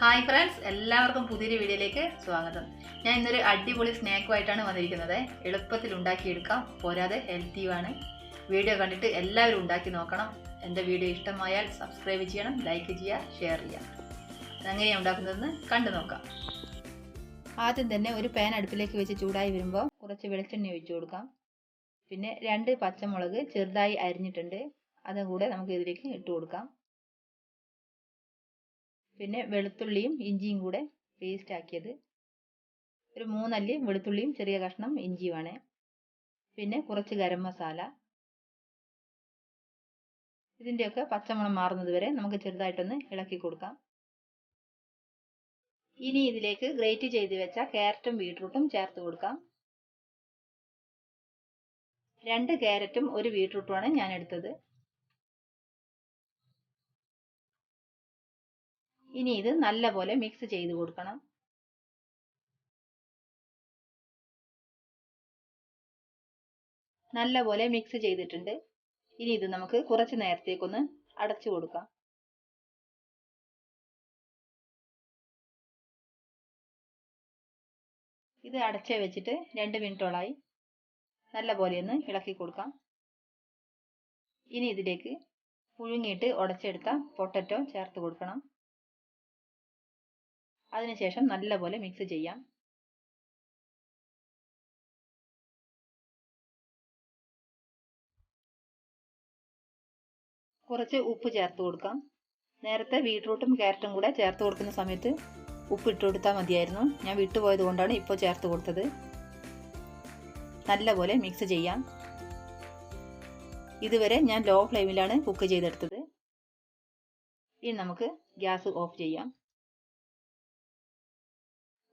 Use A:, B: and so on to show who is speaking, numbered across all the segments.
A: Hi friends എല്ലാവർക്കും പുതിയൊരു വീഡിയോയിലേക്ക് സ്വാഗതം. ഞാൻ ഇന്നൊരു അടിപൊളി സ്നാക്കുമായിട്ടാണ് വന്നിരിക്കുന്നത്. എളുപ്പത്തിൽ ഉണ്ടാക്കിയെടുക്കാം. പോരാതെ ഹെൽത്തിയുമാണ് വീഡിയോ കണ്ടിട്ട് എല്ലാവരും ഉണ്ടാക്കി നോക്കണം. എന്റെ വീഡിയോ ഇഷ്ടമായാൽ സബ്സ്ക്രൈബ് ചെയ്യണം ലൈക്ക് ചെയ്യുക ഷെയർ ചെയ്യാം അതെങ്ങനെയാണ് ഉണ്ടാക്കുന്നതെന്ന് കണ്ടു നോക്കാം. ആദ്യം തന്നെ ഒരു പാൻ അടുപ്പിലേക്ക് വെച്ച് ചൂടായി വരുമ്പോൾ കുറച്ച് വെളിച്ചെണ്ണ ഒഴിച്ചു കൊടുക്കാം. പിന്നെ രണ്ട് പച്ചമുളക് ചെറുതായി അരിഞ്ഞിട്ടുണ്ട്. അതും കൂടെ നമുക്ക് ഇതിലേക്ക് ഇട്ട് കൊടുക്കാം. പിന്നെ വെളുത്തുള്ളിയും ഇഞ്ചിയും കൂടെ പേസ്റ്റ് ആക്കിയത്. ഒരു മൂന്നല്ലി വെളുത്തുള്ളിയും ചെറിയ കഷ്ണം ഇഞ്ചിയുമാണ്. പിന്നെ കുറച്ച് ഗരം മസാല. ഇതിന്റെയൊക്കെ പച്ചമണം മാറുന്നത് വരെ നമുക്ക് ചെറുതായിട്ടൊന്ന് ഇളക്കി കൊടുക്കാം. ഇനി ഇതിലേക്ക് ഗ്രേറ്റ് ചെയ്ത് വെച്ച ക്യാരറ്റും ബീട്രൂട്ടും ചേർത്ത് കൊടുക്കാം. രണ്ട് ക്യാരറ്റും ഒരു ബീട്രൂട്ടുമാണ് ഞാൻ എടുത്തത് ഇനി ഇത് നല്ലപോലെ മിക്സ് ചെയ്ത് കൊടുക്കണം. നല്ലപോലെ മിക്സ് ചെയ്തിട്ടുണ്ട്. ഇനി ഇത് നമുക്ക് കുറച്ച് നേരത്തേക്കൊന്ന് അടച്ചു കൊടുക്കാം. ഇത് അടച്ച് വെച്ചിട്ട് രണ്ട് മിനിറ്റോളായി. നല്ലപോലെ ഒന്ന് ഇളക്കി കൊടുക്കാം. ഇനി ഇതിലേക്ക് പുഴുങ്ങിയിട്ട് ഉടച്ചെടുത്ത പൊട്ടറ്റോ ചേർത്ത് കൊടുക്കണം. അതിനുശേഷം നല്ലപോലെ മിക്സ് ചെയ്യാം. കുറച്ച് ഉപ്പ് ചേർത്ത് കൊടുക്കാം. നേരത്തെ ബീട്രൂട്ടും ക്യാരറ്റും കൂടെ ചേർത്ത് കൊടുക്കുന്ന സമയത്ത് ഉപ്പ് ഇട്ട് കൊടുത്താൽ മതിയായിരുന്നു. ഞാൻ വിട്ടുപോയത് കൊണ്ടാണ് ഇപ്പോൾ ചേർത്ത് കൊടുത്തത്. നല്ലപോലെ മിക്സ് ചെയ്യാം. ഇതുവരെ ഞാൻ ലോ ഫ്ലെയിമിലാണ് കുക്ക് ചെയ്തെടുത്തത്. ഇനി നമുക്ക് ഗ്യാസ് ഓഫ് ചെയ്യാം.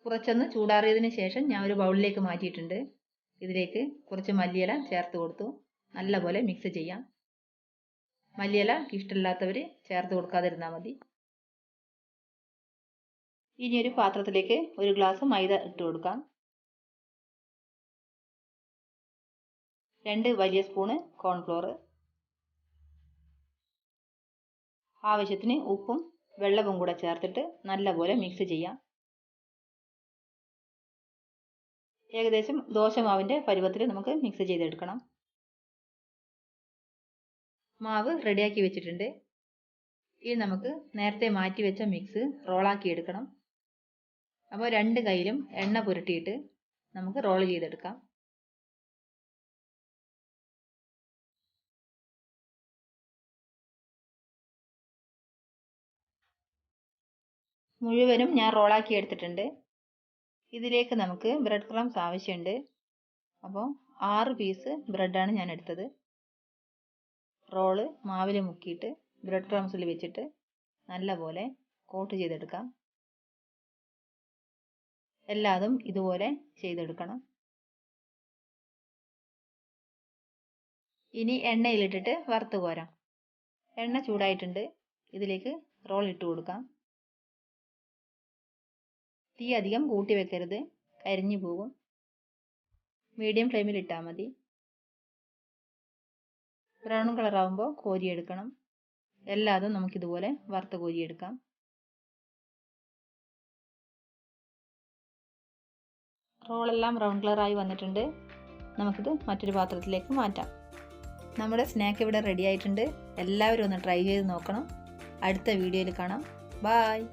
A: കുറച്ചൊന്ന് ചൂടാറിയതിന് ശേഷം ഞാൻ ഒരു ബൗളിലേക്ക് മാറ്റിയിട്ടുണ്ട്. ഇതിലേക്ക് കുറച്ച് മല്ലിയില ചേർത്ത് കൊടുത്തു. നല്ലപോലെ മിക്സ് ചെയ്യാം. മല്ലിയില ഇഷ്ടമില്ലാത്തവർ ചേർത്ത് കൊടുക്കാതിരുന്നാൽ മതി. ഇനി ഒരു പാത്രത്തിലേക്ക് ഒരു ഗ്ലാസ് മൈദ ഇട്ട് കൊടുക്കാം. രണ്ട് വലിയ സ്പൂണ് കോൺഫ്ലോർ ആവശ്യത്തിന് ഉപ്പും വെള്ളവും കൂടെ ചേർത്തിട്ട് നല്ലപോലെ മിക്സ് ചെയ്യാം. ഏകദേശം ദോശമാവിന്റെ പരുവത്തിൽ നമുക്ക് മിക്സ് ചെയ്തെടുക്കണം. മാവ് റെഡിയാക്കി വെച്ചിട്ടുണ്ട്. ഇനി നമുക്ക് നേരത്തെ മാറ്റി വെച്ച മിക്സ് റോളാക്കി എടുക്കണം. അപ്പോൾ രണ്ട് കയ്യിലും എണ്ണ പുരട്ടിയിട്ട് നമുക്ക് റോൾ ചെയ്തെടുക്കാം. മുഴുവനും ഞാൻ റോളാക്കി എടുത്തിട്ടുണ്ട്. ഇതിലേക്ക് നമുക്ക് ബ്രെഡ് ക്രംസ് ആവശ്യമുണ്ട്. അപ്പോൾ ആറ് പീസ് ബ്രെഡാണ് ഞാൻ എടുത്തത്. റോൾ മാവിൽ മുക്കിയിട്ട് ബ്രെഡ് ക്രംസിൽ വെച്ചിട്ട് നല്ലപോലെ കോട്ട് ചെയ്തെടുക്കാം. എല്ലാതും ഇതുപോലെ ചെയ്തെടുക്കണം. ഇനി എണ്ണയിലിട്ടിട്ട് വറുത്ത് കോരാം. എണ്ണ ചൂടായിട്ടുണ്ട്. ഇതിലേക്ക് റോൾ ഇട്ട് കൊടുക്കാം. തീ അധികം കൂട്ടി വെക്കരുത്. കരിഞ്ഞു പോകും. മീഡിയം ഫ്ലെയിമിൽ ഇട്ടാൽ മതി. ബ്രൗൺ കളർ ആകുമ്പോൾ കോരിയെടുക്കണം എല്ലാതും നമുക്കിതുപോലെ വറുത്ത് കോരിയെടുക്കാം റോളെല്ലാം ബ്രൗൺ കളറായി വന്നിട്ടുണ്ട്. നമുക്കിത് മറ്റൊരു പാത്രത്തിലേക്ക് മാറ്റാം. നമ്മുടെ സ്നാക്ക് ഇവിടെ റെഡി ആയിട്ടുണ്ട്. എല്ലാവരും ഒന്ന് ട്രൈ ചെയ്ത് നോക്കണം. അടുത്ത വീഡിയോയിൽ കാണാം. ബായ്